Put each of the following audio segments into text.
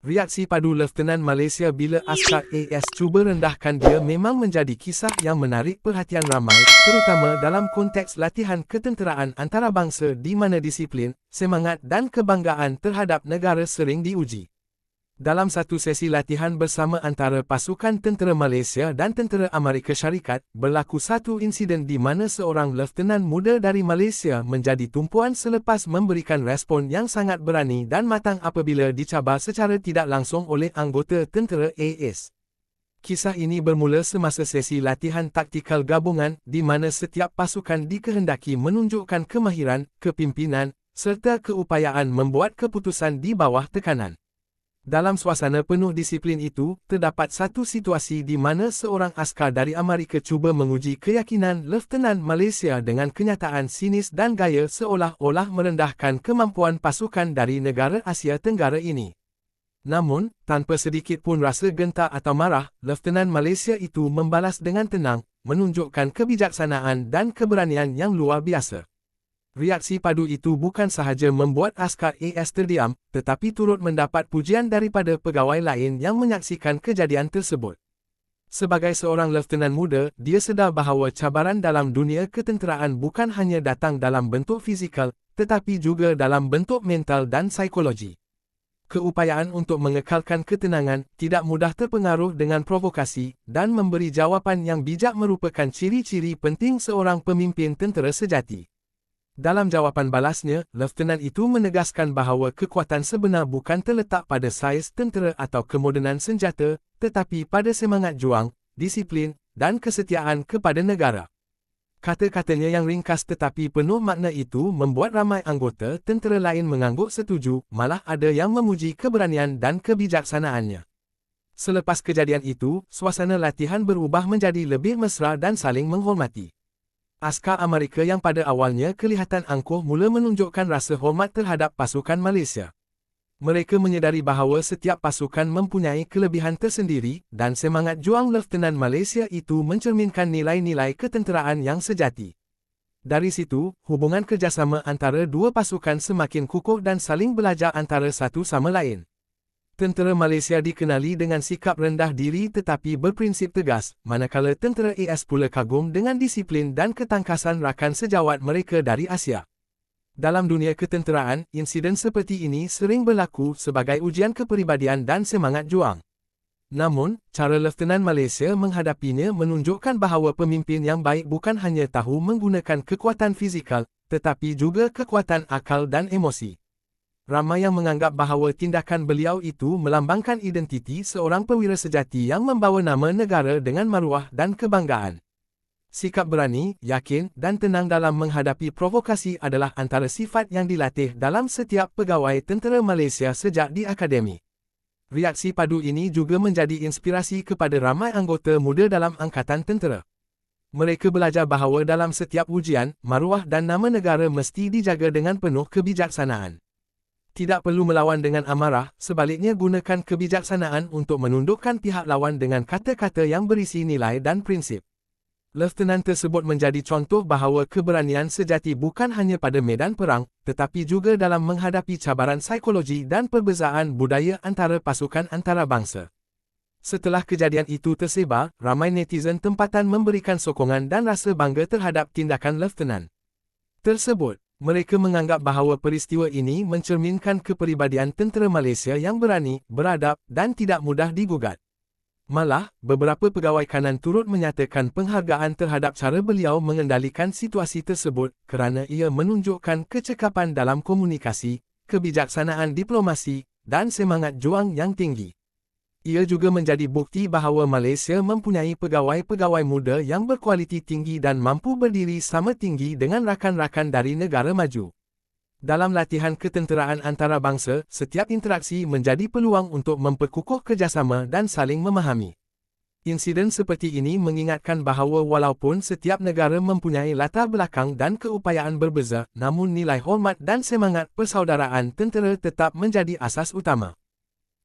Reaksi padu Leftenan Malaysia bila askar AS cuba rendahkan dia memang menjadi kisah yang menarik perhatian ramai, terutama dalam konteks latihan ketenteraan antarabangsa di mana disiplin, semangat dan kebanggaan terhadap negara sering diuji. Dalam satu sesi latihan bersama antara pasukan tentera Malaysia dan tentera Amerika Syarikat, berlaku satu insiden di mana seorang leftenan muda dari Malaysia menjadi tumpuan selepas memberikan respon yang sangat berani dan matang apabila dicabar secara tidak langsung oleh anggota tentera AS. Kisah ini bermula semasa sesi latihan taktikal gabungan di mana setiap pasukan dikehendaki menunjukkan kemahiran, kepimpinan, serta keupayaan membuat keputusan di bawah tekanan. Dalam suasana penuh disiplin itu, terdapat satu situasi di mana seorang askar dari Amerika cuba menguji keyakinan Leftenan Malaysia dengan kenyataan sinis dan gaya seolah-olah merendahkan kemampuan pasukan dari negara Asia Tenggara ini. Namun, tanpa sedikit pun rasa gentar atau marah, Leftenan Malaysia itu membalas dengan tenang, menunjukkan kebijaksanaan dan keberanian yang luar biasa. Reaksi padu itu bukan sahaja membuat askar AS terdiam, tetapi turut mendapat pujian daripada pegawai lain yang menyaksikan kejadian tersebut. Sebagai seorang leftenan muda, dia sedar bahawa cabaran dalam dunia ketenteraan bukan hanya datang dalam bentuk fizikal, tetapi juga dalam bentuk mental dan psikologi. Keupayaan untuk mengekalkan ketenangan tidak mudah terpengaruh dengan provokasi dan memberi jawapan yang bijak merupakan ciri-ciri penting seorang pemimpin tentera sejati. Dalam jawapan balasnya, Leftenan itu menegaskan bahawa kekuatan sebenar bukan terletak pada saiz tentera atau kemodenan senjata, tetapi pada semangat juang, disiplin, dan kesetiaan kepada negara. Kata-katanya yang ringkas tetapi penuh makna itu membuat ramai anggota tentera lain mengangguk setuju, malah ada yang memuji keberanian dan kebijaksanaannya. Selepas kejadian itu, suasana latihan berubah menjadi lebih mesra dan saling menghormati. Askar Amerika yang pada awalnya kelihatan angkuh mula menunjukkan rasa hormat terhadap pasukan Malaysia. Mereka menyedari bahawa setiap pasukan mempunyai kelebihan tersendiri dan semangat juang Leftenan Malaysia itu mencerminkan nilai-nilai ketenteraan yang sejati. Dari situ, hubungan kerjasama antara dua pasukan semakin kukuh dan saling belajar antara satu sama lain. Tentera Malaysia dikenali dengan sikap rendah diri tetapi berprinsip tegas, manakala tentera AS pula kagum dengan disiplin dan ketangkasan rakan sejawat mereka dari Asia. Dalam dunia ketenteraan, insiden seperti ini sering berlaku sebagai ujian kepribadian dan semangat juang. Namun, cara Leftenan Malaysia menghadapinya menunjukkan bahawa pemimpin yang baik bukan hanya tahu menggunakan kekuatan fizikal, tetapi juga kekuatan akal dan emosi ramai yang menganggap bahawa tindakan beliau itu melambangkan identiti seorang pewira sejati yang membawa nama negara dengan maruah dan kebanggaan. Sikap berani, yakin dan tenang dalam menghadapi provokasi adalah antara sifat yang dilatih dalam setiap pegawai tentera Malaysia sejak di akademi. Reaksi padu ini juga menjadi inspirasi kepada ramai anggota muda dalam angkatan tentera. Mereka belajar bahawa dalam setiap ujian, maruah dan nama negara mesti dijaga dengan penuh kebijaksanaan tidak perlu melawan dengan amarah, sebaliknya gunakan kebijaksanaan untuk menundukkan pihak lawan dengan kata-kata yang berisi nilai dan prinsip. Leftenan tersebut menjadi contoh bahawa keberanian sejati bukan hanya pada medan perang, tetapi juga dalam menghadapi cabaran psikologi dan perbezaan budaya antara pasukan antarabangsa. Setelah kejadian itu tersebar, ramai netizen tempatan memberikan sokongan dan rasa bangga terhadap tindakan Leftenan tersebut. Mereka menganggap bahawa peristiwa ini mencerminkan kepribadian tentera Malaysia yang berani, beradab dan tidak mudah digugat. Malah, beberapa pegawai kanan turut menyatakan penghargaan terhadap cara beliau mengendalikan situasi tersebut kerana ia menunjukkan kecekapan dalam komunikasi, kebijaksanaan diplomasi dan semangat juang yang tinggi. Ia juga menjadi bukti bahawa Malaysia mempunyai pegawai-pegawai muda yang berkualiti tinggi dan mampu berdiri sama tinggi dengan rakan-rakan dari negara maju. Dalam latihan ketenteraan antarabangsa, setiap interaksi menjadi peluang untuk memperkukuh kerjasama dan saling memahami. Insiden seperti ini mengingatkan bahawa walaupun setiap negara mempunyai latar belakang dan keupayaan berbeza, namun nilai hormat dan semangat persaudaraan tentera tetap menjadi asas utama.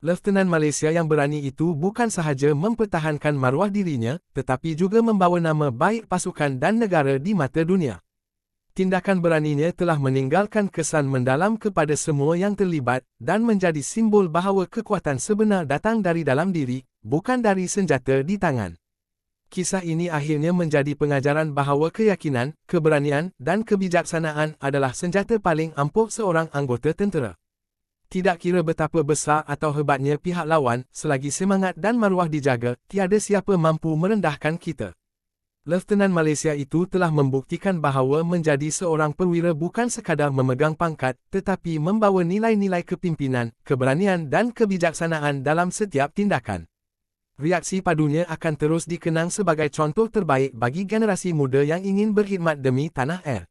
Leftenan Malaysia yang berani itu bukan sahaja mempertahankan maruah dirinya, tetapi juga membawa nama baik pasukan dan negara di mata dunia. Tindakan beraninya telah meninggalkan kesan mendalam kepada semua yang terlibat dan menjadi simbol bahawa kekuatan sebenar datang dari dalam diri, bukan dari senjata di tangan. Kisah ini akhirnya menjadi pengajaran bahawa keyakinan, keberanian dan kebijaksanaan adalah senjata paling ampuh seorang anggota tentera. Tidak kira betapa besar atau hebatnya pihak lawan, selagi semangat dan maruah dijaga, tiada siapa mampu merendahkan kita. Leftenan Malaysia itu telah membuktikan bahawa menjadi seorang perwira bukan sekadar memegang pangkat, tetapi membawa nilai-nilai kepimpinan, keberanian dan kebijaksanaan dalam setiap tindakan. Reaksi padunya akan terus dikenang sebagai contoh terbaik bagi generasi muda yang ingin berkhidmat demi tanah air.